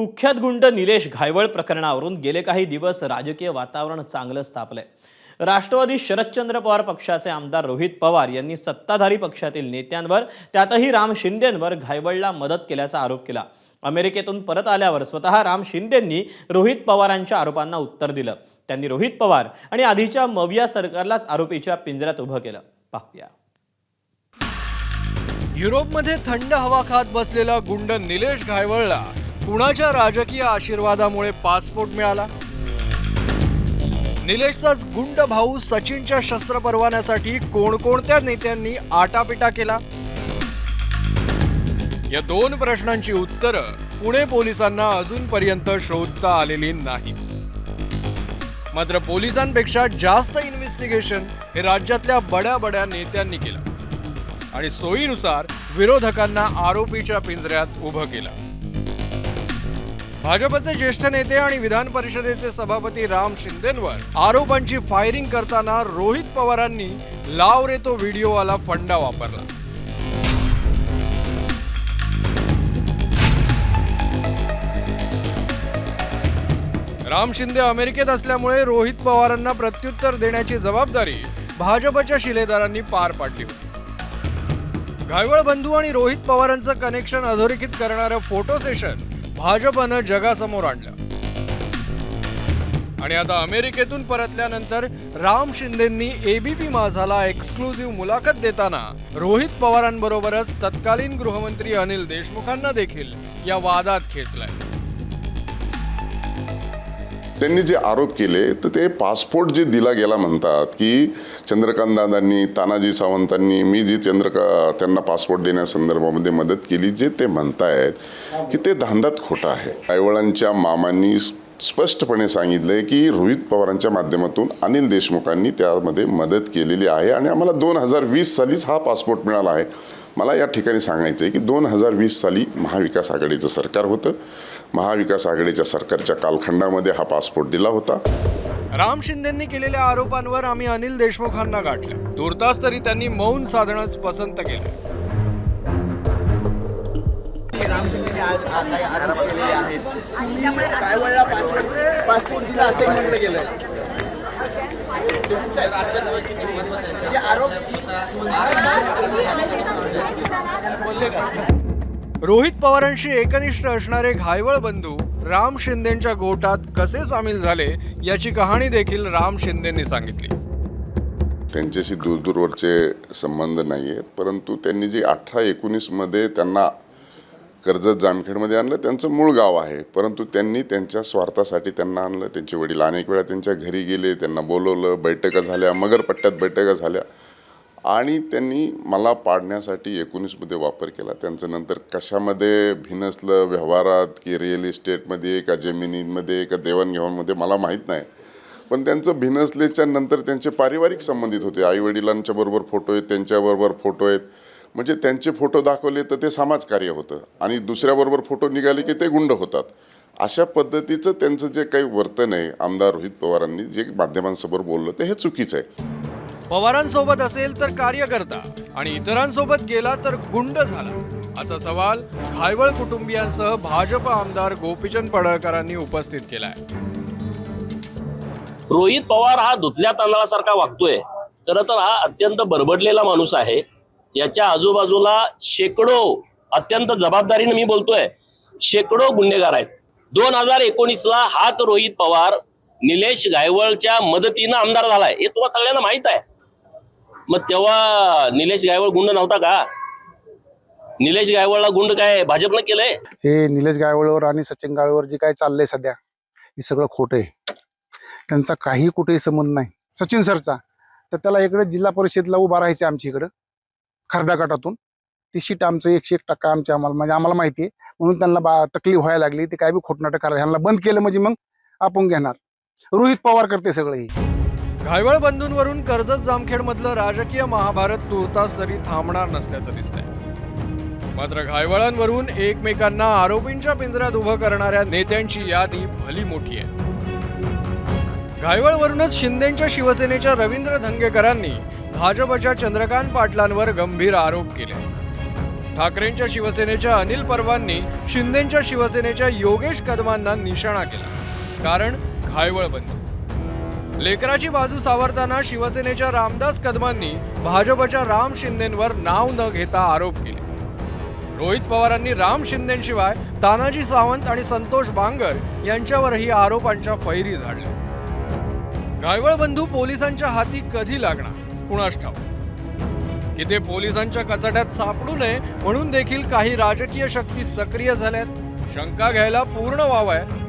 कुख्यात गुंड निलेश घायवळ प्रकरणावरून गेले काही दिवस राजकीय वातावरण चांगलंच तापलंय. राष्ट्रवादी शरदचंद्र पवार पक्षाचे आमदार रोहित पवार यांनी सत्ताधारी पक्षातील नेत्यांवर त्यातही राम शिंदेंवर घायवळला मदत केल्याचा आरोप केला. अमेरिकेतून परत आल्यावर स्वतः राम शिंदेंनी रोहित पवारांच्या आरोपांना उत्तर दिलं. त्यांनी रोहित पवार आणि आधीच्या मविया सरकारलाच आरोपीच्या पिंजऱ्यात उभं केलं. पाहूया. युरोपमध्ये थंड हवा खात बसलेला गुंड निलेश घायवळला. कुणाच्या राजकीय आशीर्वादामुळे पासपोर्ट मिळाला? निलेशचाच गुंड भाऊ सचिनच्या शस्त्र परवान्यासाठी कोणकोणत्या नेत्यांनी आटापिटा केला? या दोन प्रश्नांची उत्तरं पुणे पोलिसांना अजूनपर्यंत शोधता आलेली नाही. मात्र पोलिसांपेक्षा जास्त इन्व्हेस्टिगेशन हे राज्यातल्या बड्या बड्या नेत्यांनी केलं. आणि सोयीनुसार विरोधकांना आरोपीच्या पिंजऱ्यात उभं केलं. भाजपचे ज्येष्ठ नेते आणि विधान परिषदेचे सभापती राम शिंदेंवर आरोपांची फायरिंग करताना रोहित पवारांनी लाव रे तो व्हिडिओवाला फंडा वापरला. राम शिंदे अमेरिकेत असल्यामुळे रोहित पवारांना प्रत्युत्तर देण्याची जबाबदारी भाजपच्या शिलेदारांनी पार पाडली होती. घायवळ बंधू आणि रोहित पवारांचं कनेक्शन अधोरेखित करणारं फोटो सेशन भाजपनं जगासमोर आणलं. आणि आता अमेरिकेतून परतल्यानंतर राम शिंदेंनी एबीपी माझाला एक्सक्लुझिव्ह मुलाखत देताना रोहित पवारांबरोबरच तत्कालीन गृहमंत्री अनिल देशमुखांना देखील या वादात खेचलाय. त्यांनी जे आरोप केले तर ते पासपोर्ट जे दिला गेला म्हणतात की चंद्रकांत दादांनी तानाजी सावंतांनी मी जी चंद्रका त्यांना पासपोर्ट देण्यासंदर्भामध्ये मदत केली जे ते म्हणतायत की ते धांदात खोटं आहे. आईवडिलांच्या मामांनी स्पष्टपणे सांगितलंय की रोहित पवारांच्या माध्यमातून अनिल देशमुखांनी त्यामध्ये मदत केलेली आहे आणि आम्हाला दोन हजार वीस सालीच हा पासपोर्ट मिळाला आहे. मला या ठिकाणी सांगायचं आहे की दोन हजार वीस साली महाविकास आघाडीचं सरकार होतं. महाविकास आघाडीच्या सरकारच्या कालखंडामध्ये हा पासपोर्ट दिला होता. राम शिंदेंनी केलेल्या आरोपांवर आम्ही अनिल देशमुखांना गाठलं. तुर्तास तरी त्यांनी मौन साधणंच पसंत केलं. राम शिंदेने आज आ- काही आरोप केलेले आहेत. काय वेळेला पासपोर्ट पासपोर्ट दिला असंही म्हटलं गेलं देशमुख साहेब, जे आरोप बोलले का रोहित पवारांशी एकनिष्ठ असणारे घायवळ बंधू राम शिंदेच्या गोटात कसे सामील झाले याची कहाणी देखील राम शिंदेंनी सांगितली त्यांच्याशी दूरदूरवरचे संबंध नाही आहेत परंतु त्यांनी जे अठरा एकोणीसमध्ये त्यांना कर्जत जामखेडमध्ये आणलं त्यांचं मूळ गाव आहे. परंतु त्यांनी त्यांच्या स्वार्थासाठी त्यांना आणलं त्यांचे वडील अनेक वेळा त्यांच्या घरी गेले त्यांना बोलवलं बैठका झाल्या मगरपट्ट्यात बैठका झाल्या. आणि त्यांनी मला पाडण्यासाठी एकोणीसमध्ये वापर केला. त्यांचं नंतर कशामध्ये भिनसलं व्यवहारात की रिअल इस्टेटमध्ये का जमिनींमध्ये का देवाणघेवाणमध्ये मला माहीत नाही. पण त्यांचं भिनसलेच्या नंतर त्यांचे पारिवारिक संबंधित होते. आईवडिलांच्या बरोबर फोटो आहेत त्यांच्याबरोबर फोटो आहेत. म्हणजे त्यांचे फोटो दाखवले तर ते समाजकार्य होतं. आणि दुसऱ्याबरोबर फोटो निघाले की ते गुंड होतात. अशा पद्धतीचं त्यांचं जे काही वर्तन आहे आमदार रोहित पवारांनी जे माध्यमांसमोर बोललं ते हे चुकीचं आहे. पवारांसोबत असेल तर कार्यकर्ता आणि इतरांसोबत गेला तर गुंड झाला असा सवाल घायवळ कुटुंबियांसह भाजप आमदार गोपीचंद पडळकरांनी उपस्थित केलाय. रोहित पवार हा धुतल्या तांदळासारखा वागतोय. खरं तर हा अत्यंत बरबडलेला माणूस आहे. याच्या आजूबाजूला शेकडो अत्यंत जबाबदारीने मी बोलतोय शेकडो गुन्हेगार आहेत. दोन हजार एकोणीसला हाच रोहित पवार निलेश गायवळच्या मदतीनं आमदार झालाय. हे तुम्हाला सगळ्यांना माहीत आहे. मग तेव्हा निलेश गायवळ गुंड नव्हता का? निलेश गायवळला गुंड काय भाजपनं केलंय? हे निलेश गायवळवर आणि सचिन गायवळवर जे काय चाललंय सध्या हे सगळं खोटं आहे. त्यांचा काही कुठेही संबंध नाही. सचिन सरचा. तर त्याला इकडे जिल्हा परिषदला उभा राहायचं आमच्या इकडं. खरडा गटातून. ती सीट आमचं एकशे एक टक्का आमच्या आम्हाला म्हणजे आम्हाला माहिती आहे. म्हणून त्यांना बा तकलीफ व्हायला लागली. ते काय बी खोटनाटक करायला ह्यांना बंद केलं म्हणजे मग आपण घेणार. रोहित पवार करते सगळं हे घायवळ बंधूंवरून कर्जत जामखेड मधलं राजकीय महाभारत तुर्तास तरी थांबणार नसल्याचं दिसतंय. मात्र घायवळांवरून एकमेकांना आरोपींच्या पिंजऱ्यात उभं करणाऱ्या नेत्यांची यादी भली मोठी आहे. घायवळवरूनच शिंदेच्या शिवसेनेच्या रवींद्र धंगेकरांनी भाजपच्या चंद्रकांत पाटलांवर गंभीर आरोप केले. ठाकरेंच्या शिवसेनेच्या अनिल परवांनी शिंदेच्या शिवसेनेच्या योगेश कदमांना निशाणा केला कारण घायवळ बंधू लेकराची बाजू सावरताना शिवसेनेच्या रामदास कदमांनी भाजपच्या राम शिंदेंवर नाव न घेता आरोप केले. रोहित पवारांनी राम शिंदेशिवाय तानाजी सावंत आणि संतोष बांगर यांच्यावरही आरोपांच्या फैरी झाडल्या. गायवळबंधू पोलिसांच्या हाती कधी लागणार? कुणास ठाऊक. की ते पोलिसांच्या कचाट्यात सापडू नये म्हणून देखील काही राजकीय शक्ती सक्रिय झाल्यात. शंका घ्यायला पूर्ण वाव आहे.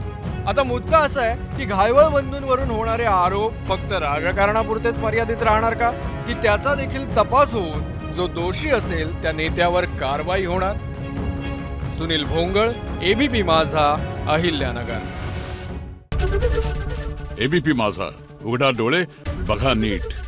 आता मुद्दा असा आहे की घायवळ बंधूंवरून होणारे आरोप फक्त राजकारणापुरतेच मर्यादित राहणार का? की त्याचा देखील तपास होऊन जो दोषी असेल त्या नेत्यावर कारवाई होणार? सुनील भोंगळ एबीपी माझा अहिल्यानगर. एबीपी माझा. उघडा डोळे बघा नीट.